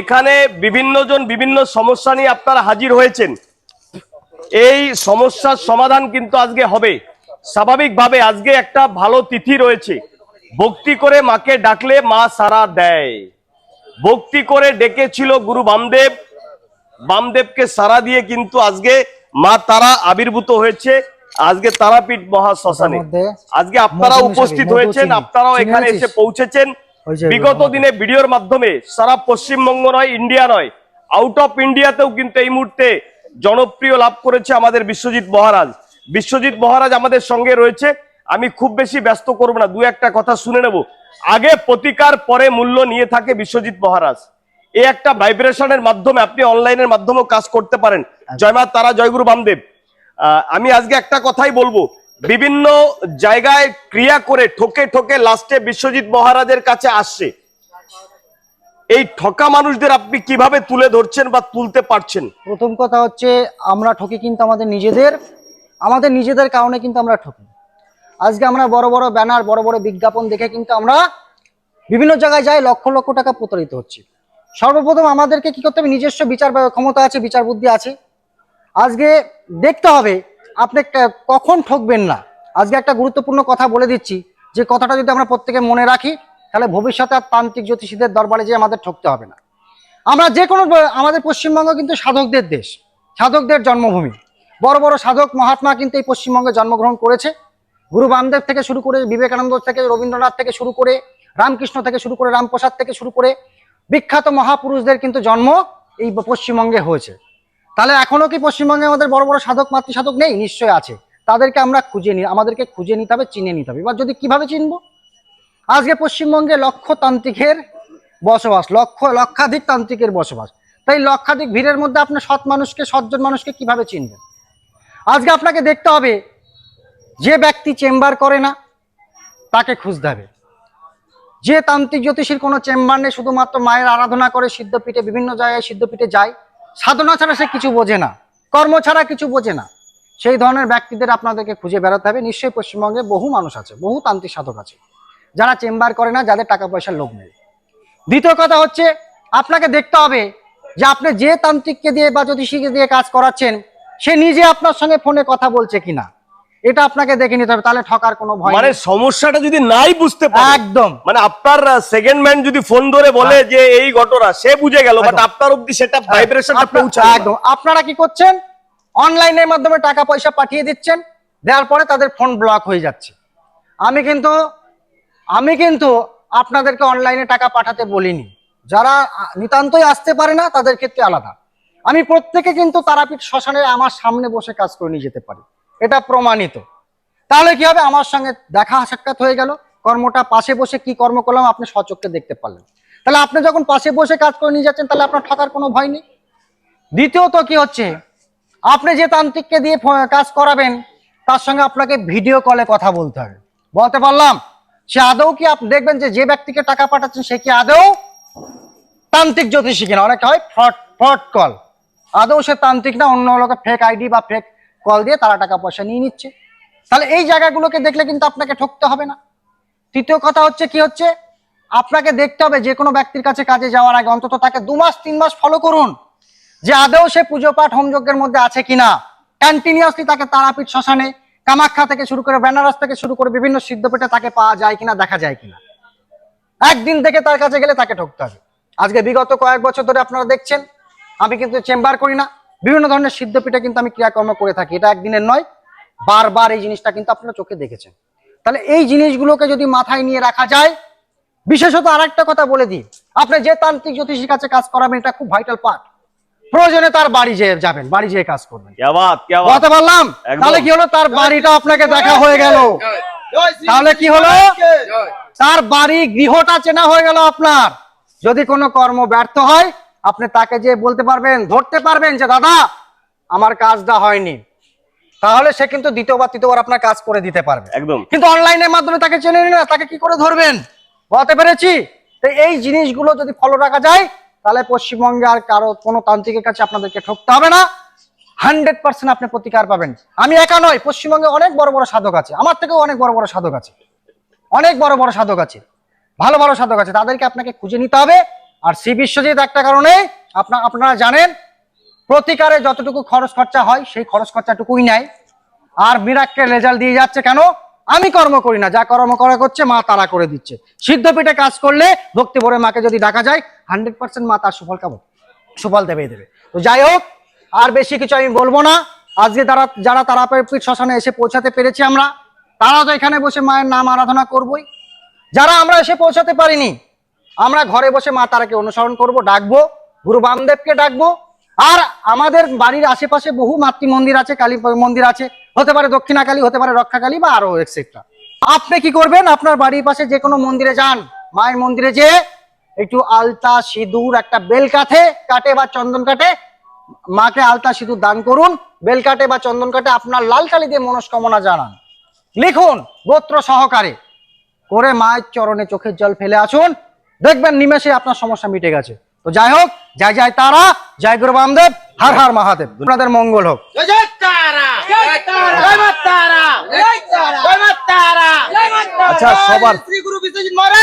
এখানে বিভিন্ন জন বিভিন্ন সমস্যা নিয়ে আপনারা হাজির হয়েছেন। এই সমস্যার সমাধান কিন্তু আজকে হবে। স্বাভাবিকভাবে আজকে একটা ভালো তিথি রয়েছে। ভক্তি করে মাকে ডাকলে মা সারা দেয়। ভক্তি করে ডেকেছিল গুরু বামদেব। বামদেবকে সারা দিয়ে কিন্তু আজকে মা তারা আবির্ভূত হয়েছে। আজকে তারাপীঠ মহা শ্মশানে। আজকে আপনারা উপস্থিত হয়েছেন আপনারাও এখানে এসে পৌঁছেছেন। বিগত দিনে ভিডিওর মাধ্যমে সারা পশ্চিমবঙ্গ নয় ইন্ডিয়া নয় আউট অফ ইন্ডিয়াতেও কিন্তু এই মুহূর্তে জনপ্রিয় লাভ করেছে আমাদের বিশ্বজিৎ মহারাজ। বিশ্বজিৎ মহারাজ আমাদের সঙ্গে রয়েছে। আমি খুব বেশি ব্যস্ত করব না দু একটা কথা শুনে নেব। আগে প্রতিকার পরে মূল্য নিয়ে থাকে বিশ্বজিৎ মহারাজ। এই একটা ভাইব্রেশনের মাধ্যমে আপনি অনলাইনের মাধ্যমেও কাজ করতে পারেন। জয় মা তারা জয়গুরু বামদেব। আহ, আমি আজকে একটা কথাই বলব। বিভিন্ন জায়গায় ক্রিয়া করে ঠকে ঠকে লাস্টে বিশ্বজিৎ মহারাজের কাছে আসছে। এই ঠকা মানুষদের আপনি কীভাবে তুলে ধরছেন বা তুলতে পারছেন? প্রথম কথা হচ্ছে, আমরা ঠকি কিন্তু আমাদের নিজেদের আমাদের নিজেদের কারণে কিন্তু আমরা ঠকি। আজকে আমরা বড় বড় ব্যানার, বড় বড় বিজ্ঞাপন দেখে কিন্তু আমরা বিভিন্ন জায়গায় যাই, লক্ষ লক্ষ টাকা প্রতারিত হচ্ছি। সর্বপ্রথম আমাদেরকে কি করতে হবে? নিজস্ব বিচার ক্ষমতা আছে, বিচার বুদ্ধি আছে। আজকে দেখতে হবে আপনি কখন ঠকবেন না? আজকে একটা গুরুত্বপূর্ণ কথা বলে দিচ্ছি। যে কথাটা যদি আমরা প্রত্যেকে মনে রাখি, তাহলে ভবিষ্যতে আর তান্ত্রিক জ্যোতিষীদের দরবারে যে আমাদের ঠকতে হবে না। আমরা যে কোনো আমাদের পশ্চিমবঙ্গ কিন্তু সাধকদের দেশ, সাধকদের জন্মভূমি। বড় বড় সাধক মহাত্মা কিন্তু এই পশ্চিমবঙ্গে জন্মগ্রহণ করেছে। গুরু বামদেব থেকে শুরু করে বিবেকানন্দ থেকে, রবীন্দ্রনাথ থেকে শুরু করে, রামকৃষ্ণ থেকে শুরু করে, রামপ্রসাদ থেকে শুরু করে বিখ্যাত মহাপুরুষদের কিন্তু জন্ম এই পশ্চিমবঙ্গে হয়েছে। তাহলে এখনও কি পশ্চিমবঙ্গে আমাদের বড় বড় সাধক মাতৃ সাধক নেই? নিশ্চয় আছে। তাদেরকে আমরা খুঁজে নি আমাদেরকে খুঁজে নিতে হবে, চিনে নিতে হবে। এবার যদি কীভাবে চিনবো? আজকে পশ্চিমবঙ্গে লক্ষ তান্ত্রিকের বসবাস, লক্ষ লক্ষাধিক তান্ত্রিকের বসবাস। তাই লক্ষাধিক ভিড়ের মধ্যে আপনার সৎ মানুষকে, সজ্জন মানুষকে কীভাবে চিনবেন? আজকে আপনাকে দেখতে হবে, যে ব্যক্তি চেম্বার করে না, তাকে খুঁজতে হবে। যে তান্ত্রিক জ্যোতিষীর কোনো চেম্বার নেই, শুধুমাত্র মায়ের আরাধনা করে সিদ্ধপীঠে, বিভিন্ন জায়গায় সিদ্ধপীঠে যায় সাধনা ছাড়া সে কিছু বোঝে না, কর্ম ছাড়া কিছু বোঝে না। সেই ধরনের ব্যক্তিদের আপনাদেরকে খুঁজে বেড়াতে হবে। নিশ্চয়ই পশ্চিমবঙ্গে বহু মানুষ আছে, বহু তান্ত্রিক সাধক আছে, যারা চেম্বার করে না, যাদের টাকা পয়সার লোক নেই। দ্বিতীয় কথা হচ্ছে, আপনাকে দেখতে হবে যে আপনি যে তান্ত্রিককে দিয়ে বা জ্যোতিষীকে দিয়ে কাজ করাচ্ছেন, সে নিজে আপনার সঙ্গে ফোনে কথা বলছে কিনা। এটা আপনাকে দেখে নিতে হবে তাহলে ঠকার কোনো ভয় মানে সমস্যাটা যদি নাই বুঝতে পারে একদম। মানে আপনার সেকেন্ড ম্যান যদি ফোন ধরে বলে যে এই ঘটনা সে বুঝে গেল বাট আপনার অবধি সেটা ভাইব্রেশনটা পৌঁছায় একদম। আপনারা কি করছেন? অনলাইনের মাধ্যমে টাকা পয়সা পাঠিয়ে দিচ্ছেন দেওয়ার পরে তাদের ফোন ব্লক হয়ে যাচ্ছে। আমি কিন্তু আমি কিন্তু আপনাদেরকে অনলাইনে টাকা পাঠাতে বলিনি। যারা নিতান্তই আসতে পারে না তাদের ক্ষেত্রে আলাদা। আমি প্রত্যেকে কিন্তু তারাপীঠ শ্মশানে আমার সামনে বসে কাজ করে নিয়ে যেতে পারি। এটা প্রমাণিত। তাহলে কি হবে? আমার সঙ্গে দেখা সাক্ষাৎ হয়ে গেল। কর্মটা পাশে বসে কি কর্ম করলাম আপনি সচক্ষে দেখতে পারলেন। তাহলে আপনি যখন পাশে বসে কাজ করে নিয়ে যাচ্ছেন, তাহলে আপনার ঠকার কোনো ভয় নেই। দ্বিতীয়ত কি হচ্ছে? আপনি যে তান্ত্রিককে দিয়ে কাজ করাবেন, তার সঙ্গে আপনাকে ভিডিও কলে কথা বলতে হবে। বলতে পারলাম? সে আদৌ কি আপনি দেখবেন যে যে ব্যক্তিকে টাকা পাঠাচ্ছেন, সে কি আদৌ তান্ত্রিক জ্যোতিষী কিনা? অনেকটা হয় ফ্রড ফ্রড কল আদৌ সে তান্ত্রিক না, অন্য লোকের ফেক আইডি বা ফেক কল দিয়ে তারা টাকা পয়সা নিয়ে নিচ্ছে। তাহলে এই জায়গাগুলোকে দেখলে কিন্তু আপনাকে ঠকতে হবে না। তৃতীয় কথা হচ্ছে কি হচ্ছে? আপনাকে দেখতে হবে যে কোনো ব্যক্তির কাছে কাজে যাওয়ার আগে অন্তত তাকে দু মাস, তিন মাস ফলো করুন। যে আদৌ সে পুজো পাঠ হোমযজ্ঞের মধ্যে আছে কিনা। কন্টিনিউয়াসলি তাকে তারাপীঠ শ্মশানে, কামাখ্যা থেকে শুরু করে বেনারস থেকে শুরু করে বিভিন্ন সিদ্ধপেটে তাকে পাওয়া যায় কিনা, দেখা যায় কিনা। একদিন থেকে তার কাছে গেলে তাকে ঠকতে হবে। আজকে বিগত কয়েক বছর ধরে আপনারা দেখছেন, আমি কিন্তু চেম্বার করি না। বিভিন্ন ধরনের সিদ্ধ পিঠা কিন্তু আমি ক্রিয়াকর্ম করে থাকি। এটা একদিনের নয় বারবার এই জিনিসটা কিন্তু আপনারা চোখে দেখেছেন। তাহলে এই জিনিসগুলোকে যদি মাথায় নিয়ে রাখা যায় বিশেষত আর একটা কথা বলে দিই আপনি যে তান্ত্রিক জ্যোতিষীর কাছে কাজ করাবেন এটা খুব ভাইটাল পার্ট প্রয়োজনে তার বাড়ি যেয়ে যাবেন বাড়ি যেয়ে কাজ করবেন। কথা বললাম? তাহলে কি হলো? তার বাড়িটা আপনাকে দেখা হয়ে গেল। তাহলে কি হলো? তার বাড়ি গৃহটা চেনা হয়ে গেল আপনার। যদি কোনো কর্ম ব্যর্থ হয় আপনি তাকে যে বলতে পারবেন ধরতে পারবেন যে দাদা আমার কাজটা হয়নি। তাহলে সে কিন্তু দ্বিতীয়বার তৃতীয়বার আপনার কাজ করে দিতে পারবে। একদম। কিন্তু অনলাইনের মাধ্যমে তাকে চেনে না তাকে কি করে ধরবেন? বলতে পেরেছি? তো এই জিনিসগুলো যদি ফলো রাখা যায় তাহলে পশ্চিমবঙ্গে আর কারও কোনো তান্ত্রিকের কাছে আপনাদেরকে ঠকতে হবে না। হান্ড্রেড পার্সেন্ট আপনি প্রতিকার পাবেন। আমি একা নয় পশ্চিমবঙ্গে অনেক বড় বড় সাধক আছে। আমার থেকেও অনেক বড় বড় সাধক আছে। অনেক বড় বড় সাধক আছে। ভালো ভালো সাধক আছে। তাদেরকে আপনাকে খুঁজে নিতে হবে। আর শ্রী বিশ্বজিৎ একটা কারণে আপনা, আপনারা জানেন, প্রতিকারে যতটুকু খরচ খরচা হয়, সেই খরচ খরচাটুকুই নেয়। আর মিরাক্কের রেজাল্ট দিয়ে যাচ্ছে কেন? আমি কর্ম করি না, যা কর্ম করা করছে, মা তারা করে দিচ্ছে। সিদ্ধ পিঠে কাজ করলে ভক্তি ভরে মাকে যদি ডাকা যায় হান্ড্রেড পার্সেন্ট মা তার সুফল খাব সুফল দেবে দেবে। তো যাই হোক, আর বেশি কিছু আমি বলব না। আজকে যারা যারা তারাপীঠ শ্মশানে এসে পৌঁছাতে পেরেছি আমরা, তারা তো এখানে বসে মায়ের নাম আরাধনা করবই। যারা আমরা এসে পৌঁছাতে পারিনি আমরা ঘরে বসে মা তারাকে অনুসরণ করব, ডাকবো, গুরু বামদেবকে ডাকবো। আর আমাদের বাড়ির আশেপাশে বহু মাতৃ মন্দির আছে, কালী মন্দির আছে, হতে পারে দক্ষিণা কালী হতে পারে রক্ষা কালী বা আরও এক্সেট্রা আপনি কি করবেন? আপনার বাড়ির পাশে যে কোনো মন্দিরে যান। মায়ের মন্দিরে যে একটু আলতা সিঁদুর, একটা বেল কাঠে কাটে বা চন্দন কাটে মাকে আলতা সিঁদুর দান করুন। বেল কাটে বা চন্দন কাটে আপনার লাল কালি দিয়ে মনস্কামনা জানান। লিখুন, গোত্র সহকারে। করে মায়ের চরণে চোখের জল ফেলে আসুন। দেখবেন নিমেষে আপনার সমস্যা মিটে গেছে। তো যাই হোক যাই জয় তারা জয় গুরু বামদেব হার হার মহাদেব। আপনাদের মঙ্গল হোক। আচ্ছা, সবার- শ্রী গুরু বিশ্বজিৎ মহারাজ।